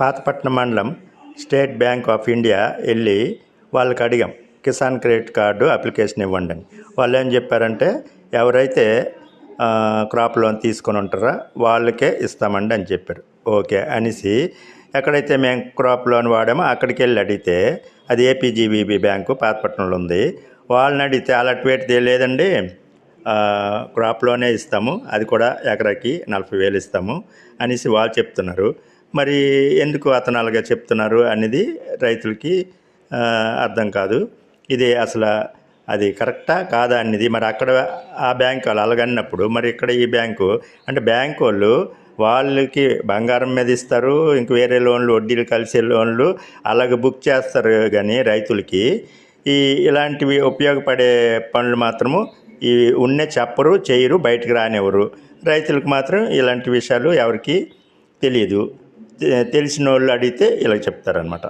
పాతపట్నం మండలం state bank of India వెళ్ళి వాళ్ళకి అడిగాం కిసాన్ క్రెడిట్ కార్డు అప్లికేషన్ ఇవ్వండి అని. వాళ్ళు ఏం చెప్పారంటే ఎవరైతే క్రాప్ లోన్ తీసుకొని ఉంటారో వాళ్ళకే ఇస్తామండి అని చెప్పారు. ఓకే అనేసి ఎక్కడైతే మేము క్రాప్ లోన్ వాడామో అక్కడికి వెళ్ళి అడిగితే అది ఏపీజీబీబీ బ్యాంకు పాతపట్నంలో ఉంది. వాళ్ళని అడిగితే అలాంటి లేదండి. క్రాప్లోనే ఇస్తాము. అది కూడా ఎకరాకి నలభై వేలు ఇస్తాము. అనేసి వాళ్ళు చెప్తున్నారు. మరి ఎందుకు అతను అలాగా చెప్తున్నారు అనేది రైతులకి అర్థం కాదు. ఇది అసలు అది కరెక్టా కాదా అనేది మరి అక్కడ ఆ బ్యాంక్ వాళ్ళు అలగన్నప్పుడు మరి ఇక్కడ ఈ బ్యాంకు అంటే బ్యాంకు వాళ్ళు వాళ్ళకి బంగారం మీద ఇస్తారు ఇంక వేరే లోన్లు వడ్డీలు కలిసే లోన్లు అలాగ బుక్ చేస్తారు కానీ రైతులకి. ఈ ఇలాంటివి ఉపయోగపడే పనులు మాత్రము ఈ ఉన్నే చెప్పరు చేయరు బయటకు రానివ్వరు. రైతులకు మాత్రం ఇలాంటి విషయాలు ఎవరికి తెలియదు. తెలిసిన వాళ్ళు అడిగితే ఇలా చెప్తారనమాట